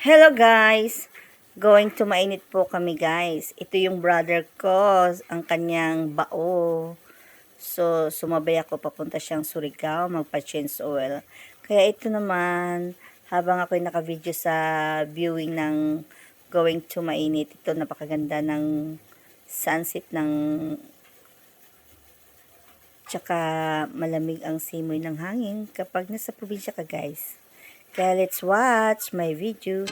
Hello guys! Going to mainit po kami guys. Ito yung brother ko, ang kanyang bao. So, sumabay ako papunta siyang Surigao, magpa-change oil. Kaya ito naman, habang ako'y naka-video sa viewing ng Going to Mainit, ito napakaganda ng sunset ng tsaka malamig ang simoy ng hangin kapag nasa probinsya ka guys. Kaya let's watch my video.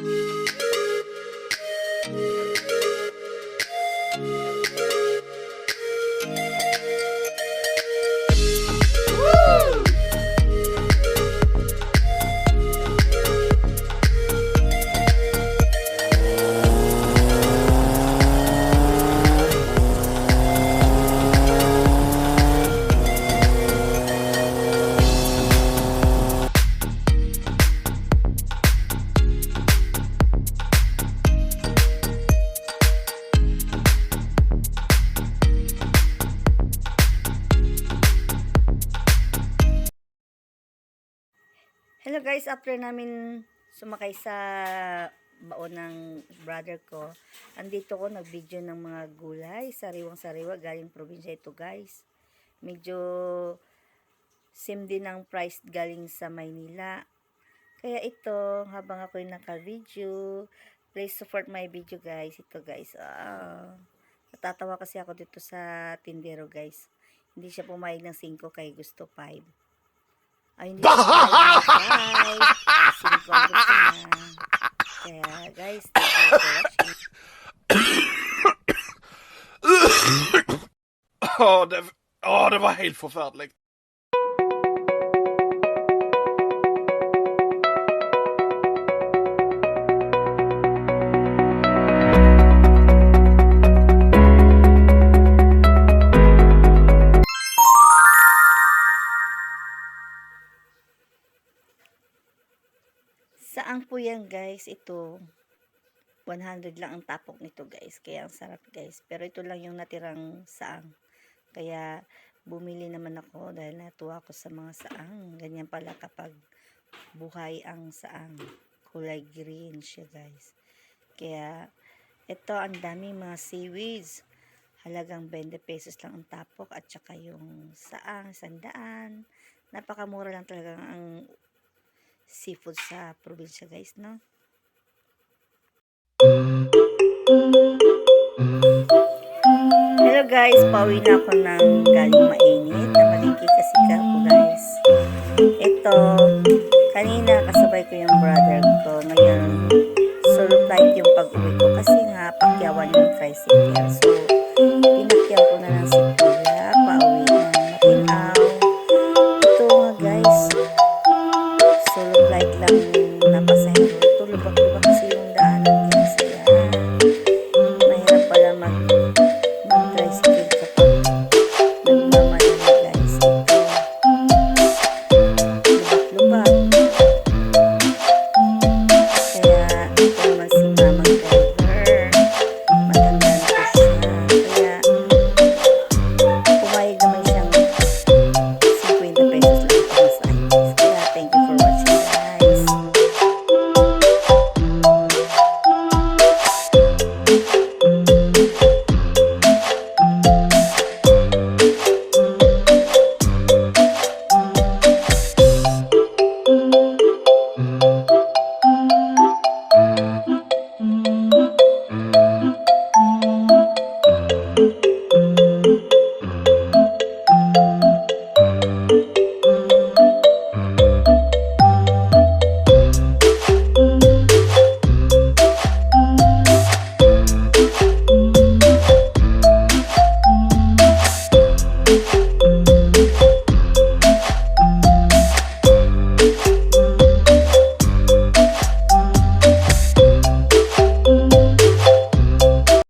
Hello guys, after namin sumakay sa baon ng brother ko, andito ko nag-video ng mga gulay, sariwang-sariwa, galing probinsya ito guys. Medyo same din ang price galing sa Maynila. Kaya ito, habang ako'y naka-video, please support my video guys. Ito guys, ah, natatawa kasi ako dito sa tindero guys. Hindi siya pumayag ng 5 kay gusto 5. Ay, hindi siya pumayag ng 5. 5 ang gusto niya. Kaya guys, thank you for watching. Åh, det, åh, det var helt forfærdeligt. Yan guys? Ito, 100 lang ang tapok nito guys. Kaya ang sarap guys. Pero ito lang yung natirang saang. Kaya bumili naman ako dahil natuwa ako sa mga saang. Ganyan pala kapag buhay ang saang. Kulay green siya guys. Kaya ito ang daming mga seaweeds. Halagang 20 pesos lang ang tapok at saka yung saang, sandaan. Napakamura lang talaga ang seafood sa probinsya guys, no? Hello guys, pauwi na ako ng galing mainit. Namalingki kasi ka ako guys. Ito, kanina kasabay ko yung brother ko. Ngayon, solo flight yung pag-uwi ko kasi nga pakyawan yung tricycle. So,